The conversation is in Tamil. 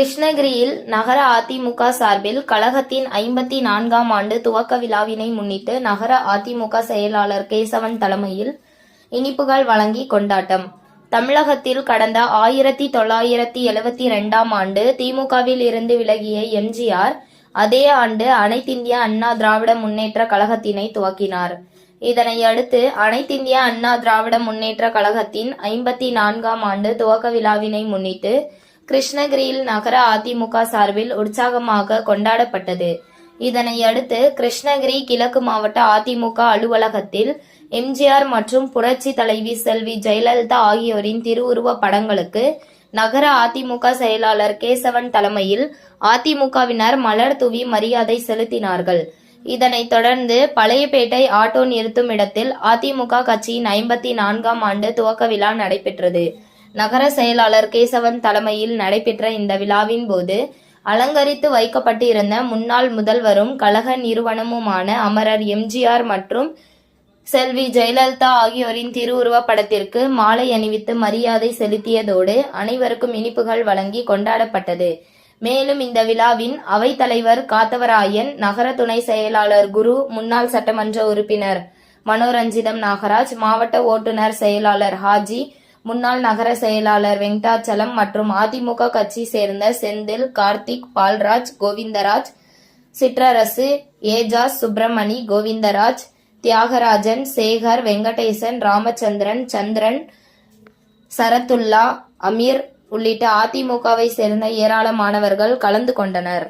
கிருஷ்ணகிரியில் நகர அதிமுக சார்பில் கழகத்தின் ஐம்பத்தி நான்காம் ஆண்டு துவக்க விழாவினை முன்னிட்டு நகர அதிமுக செயலாளர் கேசவன் தலைமையில் இனிப்புகள் வழங்கி கொண்டாட்டம். தமிழகத்தில் கடந்த ஆயிரத்தி தொள்ளாயிரத்தி எழுவத்தி ரெண்டாம் ஆண்டு திமுகவில் இருந்து விலகிய எம்ஜிஆர் அதே ஆண்டு அனைத்திந்திய அண்ணா திராவிட முன்னேற்ற கழகத்தினை துவக்கினார். இதனை அடுத்து அனைத்திந்திய அண்ணா திராவிட முன்னேற்ற கழகத்தின் ஐம்பத்தி நான்காம் ஆண்டு துவக்க விழாவினை முன்னிட்டு கிருஷ்ணகிரியில் நகர அதிமுக சார்பில் உற்சாகமாக கொண்டாடப்பட்டது. இதனை அடுத்து கிருஷ்ணகிரி கிழக்கு மாவட்ட அதிமுக அலுவலகத்தில் எம்ஜிஆர் மற்றும் புரட்சி தலைவி செல்வி ஜெயலலிதா ஆகியோரின் திருவுருவ படங்களுக்கு நகர அதிமுக செயலாளர் கேசவன் தலைமையில் அதிமுகவினர் மலர் தூவி மரியாதை செலுத்தினார்கள். இதனைத் தொடர்ந்து பழையபேட்டை ஆட்டோ நிறுத்தும் இடத்தில் அதிமுக கட்சியின் ஐம்பத்தி நான்காம் ஆண்டு துவக்க விழா நடைபெற்றது. நகர செயலாளர் கேசவன் தலைமையில் நடைபெற்ற இந்த விழாவின் போது அலங்கரித்து வைக்கப்பட்டிருந்த முன்னாள் முதல்வரும் கழக நிறுவனமுமான அமரர் எம்ஜிஆர் மற்றும் செல்வி ஜெயலலிதா ஆகியோரின் திருவுருவப் படத்திற்கு மாலை அணிவித்து மரியாதை செலுத்தியதோடு அனைவருக்கும் இனிப்புகள் வழங்கி கொண்டாடப்பட்டது. மேலும் இந்த விழாவின் அவைத்தலைவர் காத்தவராயன் நகர துணை செயலாளர் குரு முன்னாள் சட்டமன்ற உறுப்பினர் மனோரஞ்சிதம் நாகராஜ் மாவட்ட ஓட்டுநர் செயலாளர் ஹாஜி முன்னாள் நகர செயலாளர் வெங்கடாச்சலம் மற்றும் அதிமுக கட்சி சேர்ந்த செந்தில் கார்த்திக் பால்ராஜ் கோவிந்தராஜ் சிற்றரசு ஏஜாஸ் சுப்பிரமணி கோவிந்தராஜ் தியாகராஜன் சேகர் வெங்கடேசன் ராமச்சந்திரன் சந்திரன் சரத்துல்லா அமீர் உள்ளிட்ட அதிமுகவை சேர்ந்த ஏராளமானவர்கள் கலந்து கொண்டனர்.